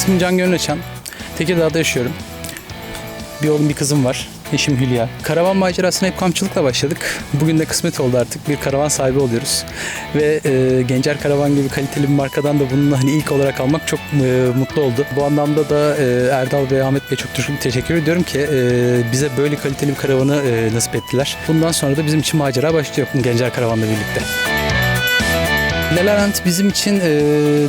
İsmim Can Gönüleçan. Tekirdağ'da yaşıyorum. Bir oğlum bir kızım var. Eşim Hülya. Karavan macerasına hep kampçılıkla başladık. Bugün de kısmet oldu artık. Bir karavan sahibi oluyoruz. Ve e, Gencer Karavan gibi kaliteli bir markadan da bunu hani ilk olarak almak çok e, mutlu oldu. Bu anlamda da e, Erdal ve Ahmet Bey çok teşekkür ediyorum ki e, bize böyle kaliteli bir karavanı e, nasip ettiler. Bundan sonra da bizim için macera başlıyor Gencer Karavan'la birlikte. Lelarent bizim için e,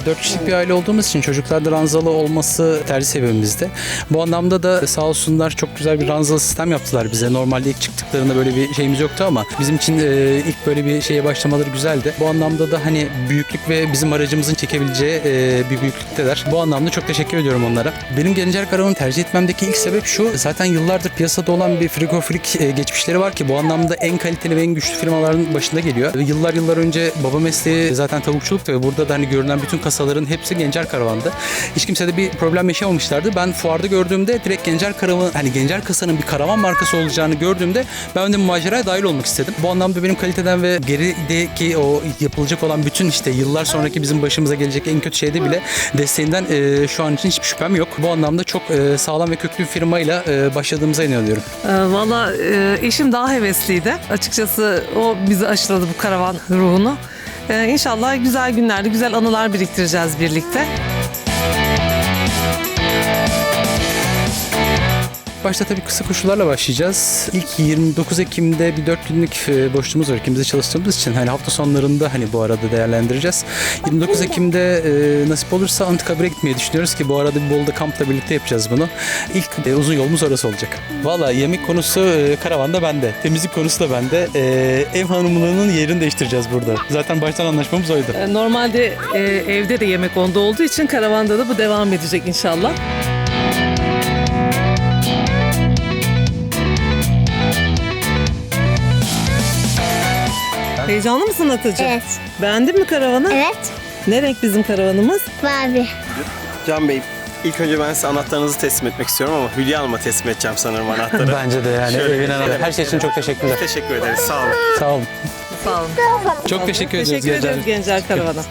4 kişilik bir aile olduğumuz için çocuklarda ranzalı olması tercih sebebimizde. Bu anlamda da sağ olsunlar çok güzel bir ranzalı sistem yaptılar bize. Normalde ilk çıktıklarında böyle bir şeyimiz yoktu ama bizim için e, ilk böyle bir şeye başlamaları güzeldi. Bu anlamda da hani büyüklük ve bizim aracımızın çekebileceği e, bir büyüklükteler. Bu anlamda çok teşekkür ediyorum onlara. Benim Gencer Karavan'ı tercih etmemdeki ilk sebep şu. Zaten yıllardır piyasada olan bir frigofrik e, geçmişleri var ki bu anlamda en kaliteli ve en güçlü firmaların başında geliyor. Yıllar yıllar önce baba mesleği zaten tavukçuluktu ve burada da hani görünen bütün kasaların hepsi Gencer Karavan'dı. Hiç kimse de bir problem yaşamamışlardı. Ben fuarda gördüğümde direkt Gencer Karavan hani Gencer Kasa'nın bir karavan markası olacağını gördüğümde ben de maceraya dahil olmak istedim. Bu anlamda benim kaliteden ve gerideki o yapılacak olan bütün işte yıllar sonraki bizim başımıza gelecek en kötü şeyde bile desteğinden e, şu an için hiçbir şüphem yok. Bu anlamda çok e, sağlam ve köklü bir firmayla e, başladığımıza inanıyorum. Ee, Valla e, eşim daha hevesliydi. Açıkçası o bizi aşıladı bu karavan ruhunu. Ee, İnşallah güzel günlerde güzel anılar biriktireceğiz birlikte. Başta tabii kısa koşullarla başlayacağız. İlk 29 Ekim'de bir 4 günlük e, boşluğumuz var. İkimiz de çalıştığımız için hani hafta sonlarında hani bu arada değerlendireceğiz. 29 Ekim'de e, nasip olursa Anıtkabir'e gitmeyi düşünüyoruz ki bu arada bir Bolu'da kampla birlikte yapacağız bunu. İlk e, uzun yolumuz orası olacak. Valla yemek konusu e, karavanda bende. Temizlik konusu da bende. E, ev hanımlığının yerini değiştireceğiz burada. Zaten baştan anlaşmamız oydu. Ee, Normalde e, evde de yemek onda olduğu için karavanda da bu devam edecek inşallah. Heyecanlı mısın Atacığım? Evet. Beğendin mi karavanı? Evet. Ne renk bizim karavanımız? Mavi. Can Bey ilk önce ben size anahtarınızı teslim etmek istiyorum ama Hülya Hanım'a teslim edeceğim sanırım anahtarı. Bence de yani Şöyle evin anahtarı. Her şey için çok teşekkürler. Teşekkür ederiz. Sağ olun. Sağ olun. Sağ olun. Çok teşekkür ederiz Teşekkür ederiz Gencer Karavan'a.